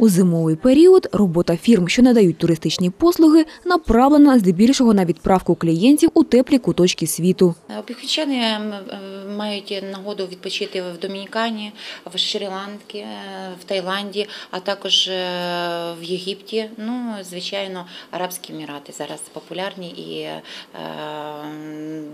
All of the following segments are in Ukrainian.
У зимовий період робота фірм, що надають туристичні послуги, направлена здебільшого на відправку клієнтів у теплі куточки світу. Обіхвічани е, мають нагоду відпочити в Домінікані, в Шрі-Ланці, е, в Таїланді, а також е, в Єгипті. Ну, звичайно, Арабські Емірати зараз популярні і е,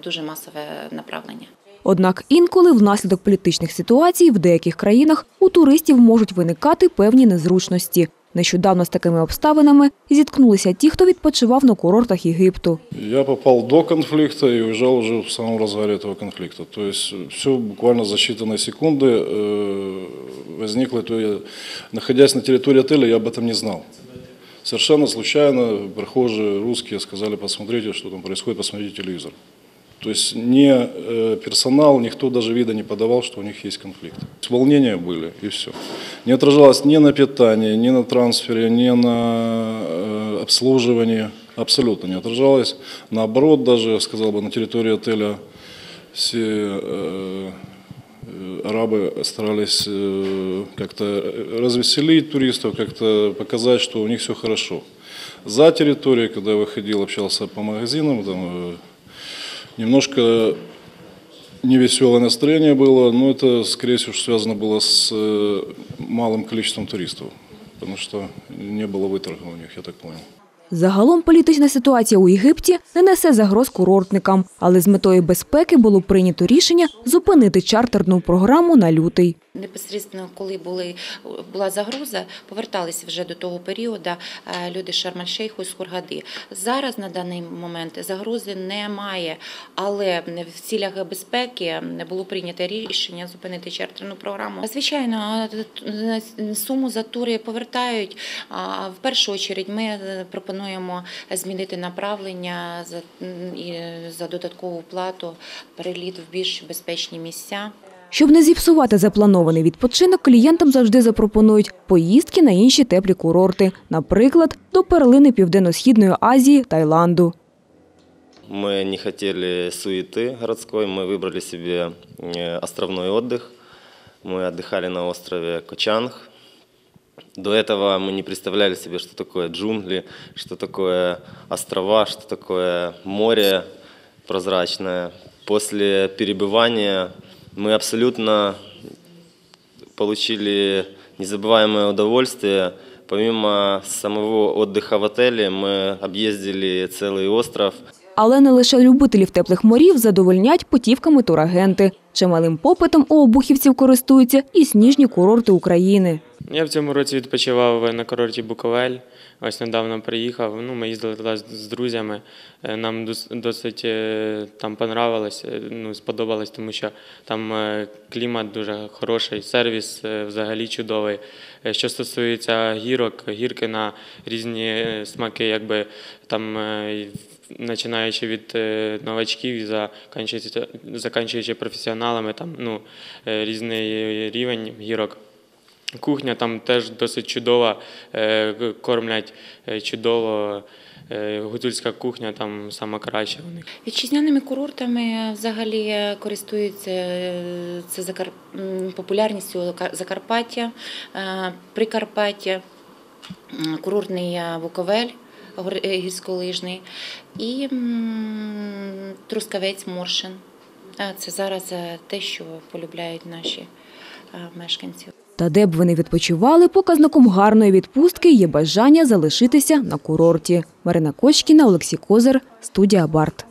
дуже масове направлення. Однак інколи внаслідок політичних ситуацій в деяких країнах у туристів можуть виникати певні незручності. Нещодавно з такими обставинами зіткнулися ті, хто відпочивав на курортах Єгипту. Я попал до конфликта и уезжал уже в самом разгаре этого конфликта. То есть все буквально за считанные секунды э, возникло. То я, находясь на территории отеля, я об этом не знал. Совершенно случайно прохожие русские сказали, посмотрите, что там происходит, посмотрите телевизор. То есть ни э, персонал, никто даже вида не подавал, что у них есть конфликт. Волнения были, и все. Не отражалось ни на питании, ни на трансфере, ни на э, обслуживании. Абсолютно не отражалось. Наоборот, даже, сказал бы, на территории отеля все э, арабы старались как-то развеселить туристов, как-то показать, что у них все хорошо. За территорией, когда я выходил, общался по магазинам, там, немножко невеселое настроение было, но это, скорее всего, связано было с э, малым количеством туристов, потому что не было выторга у них, я так понял. Загалом політична ситуація у Єгипті не несе загроз курортникам, але з метою безпеки було прийнято рішення зупинити чартерну програму на лютий. Непосередньо, коли були, була загроза, поверталися вже до того періоду е, люди Шарм-Аль-Шейху з Хургади. Зараз на даний момент загрози немає, але в цілях безпеки було прийнято рішення зупинити чартерну програму. Звичайно, е, суму за тури повертають. В першу чергу ми е, пропонуємо змінити направлення за, і за додаткову плату, переліт в більш безпечні місця. Щоб не зіпсувати запланований відпочинок, клієнтам завжди запропонують поїздки на інші теплі курорти, наприклад, до перлини Південно-Східної Азії, Таїланду. Мы не хотели суеты городской, мы выбрали себе э, островной отдых. Мы отдыхали на острове Кочанг. До этого мы не представляли себе, что такое джунгли, что такое острова, что такое море прозрачное. После перебывания мы абсолютно получили незабываемое удовольствие. Помимо самого отдыха в отеле, мы объездили целый остров. Але не лише любителів теплих морів задовольнять путівками турагенти. Чималим попитом у обухівців користуються і сніжні курорти України. Я в цьому році відпочивав на курорті Буковель. Ось недавно приїхав. Ну, ми їздили туди з- друзями. Е, Нам досить е, там понравилось, е, ну, сподобалось, тому що там клімат дуже хороший, сервіс взагалі чудовий. Що стосується гірок, гірки на різні смаки, якби там. Починаючи від новачків і заканчуючи, заканчуючи професіоналами, там ну, різний рівень гірок. Кухня там теж досить чудова, е, кормлять е, чудово. Е, Гуцульська кухня там сама краща у них. Вітчизняними курортами взагалі користуються це Закар... популярністю Закарпаття, Прикарпаття, курортний Буковель гірськолижний і Трускавець Моршин. Це зараз те, що полюбляють наші мешканці. Та де б ви не відпочивали, показником гарної відпустки є бажання залишитися на курорті. Марина Кочкіна, Олексій Козир, студія Барт.